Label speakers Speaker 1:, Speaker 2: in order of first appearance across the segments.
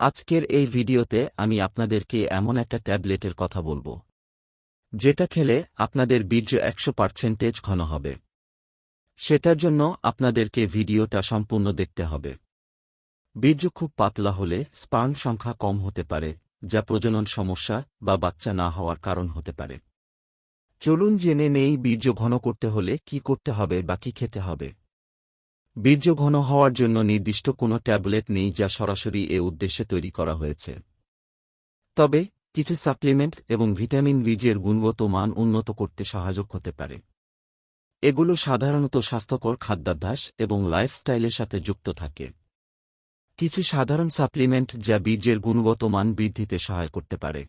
Speaker 1: আজকের এই ভিডিওতে আমি আপনাদেরকে এমন একটা ট্যাবলেটের কথা বলব। যেটা খেলে আপনাদের বীর্য একশো পার্সেন্টেজ ঘন হবে। সেটার জন্য আপনাদেরকে ভিডিওটা সম্পূর্ণ দেখতে হবে। বীর্য খুব পাতলা হলে স্পার্ম সংখ্যা কম হতে পারে, যা প্রজনন সমস্যা বা বাচ্চা না হওয়ার কারণ হতে পারে। চলুন জেনে নেই বীর্য ঘন করতে হলে কি করতে হবে বা কি খেতে হবে। বীর্য ঘন হওয়ার জন্য নির্দিষ্ট কোনো ট্যাবলেট নেই যা সরাসরি এ উদ্দেশ্যে তৈরি করা হয়েছে। তবে, কিছু সাপ্লিমেন্ট এবং ভিটামিন বীজের গুণগত মান উন্নত করতে সহায়ক হতে পারে। এগুলো সাধারণত স্বাস্থ্যকর খাদ্যাভ্যাস এবং লাইফস্টাইলের সাথে যুক্ত থাকে। কিছু সাধারণ সাপ্লিমেন্ট যা বীর্যের গুণগত মান বৃদ্ধিতে সহায় করতে পারে।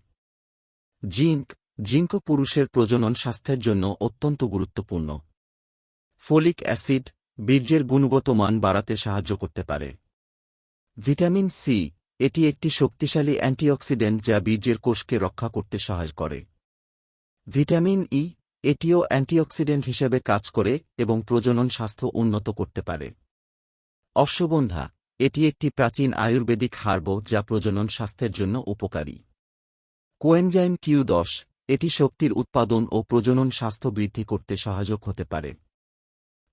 Speaker 1: জিঙ্ক জিঙ্ক পুরুষের প্রজনন স্বাস্থ্যের জন্য অত্যন্ত গুরুত্বপূর্ণ। ফোলিক অ্যাসিড বীর্যের গুণগত মান বাড়াতে সাহায্য করতে পারে। ভিটামিন সি, এটি একটি শক্তিশালী অ্যান্টিঅক্সিডেন্ট যা বীর্যের কোষকে রক্ষা করতে সহায় করে। ভিটামিন ই, এটিও অ্যান্টিঅক্সিডেন্ট হিসেবে কাজ করে এবং প্রজনন স্বাস্থ্য উন্নত করতে পারে। অশ্বগন্ধা, এটি একটি প্রাচীন আয়ুর্বেদিক হার্ব যা প্রজনন স্বাস্থ্যের জন্য উপকারী। কোয়েনজাইম কিউ দশ, এটি শক্তির উৎপাদন ও প্রজনন স্বাস্থ্য বৃদ্ধি করতে সহায়ক হতে পারে।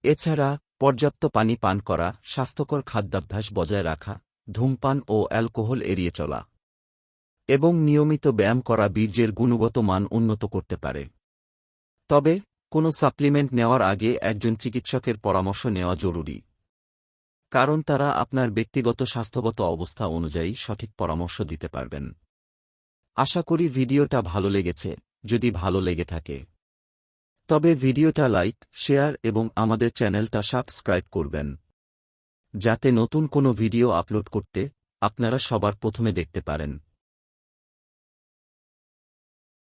Speaker 1: এছাড়া, পর্যাপ্ত পানি পান করা, স্বাস্থ্যকর খাদ্যাভ্যাস বজায় রাখা, ধূমপান ও অ্যালকোহল এড়িয়ে চলা। এবং নিয়মিত ব্যায়াম করা বীর্যের গুণগত মান উন্নত করতে পারে। তবে, কোনো সাপ্লিমেন্ট নেওয়ার আগে একজন চিকিৎসকের পরামর্শ নেওয়া জরুরি। কারণ তারা আপনার ব্যক্তিগত স্বাস্থ্যগত অবস্থা অনুযায়ী সঠিক পরামর্শ দিতে পারবেন। আশা করি ভিডিওটা ভালো লেগেছে। যদি ভালো লেগে থাকে তবে ভিডিওটা লাইক, শেয়ার এবং আমাদের চ্যানেলটা সাবস্ক্রাইব করবেন। যাতে নতুন কোনো ভিডিও আপলোড করতে আপনারা সবার প্রথমে দেখতে পারেন।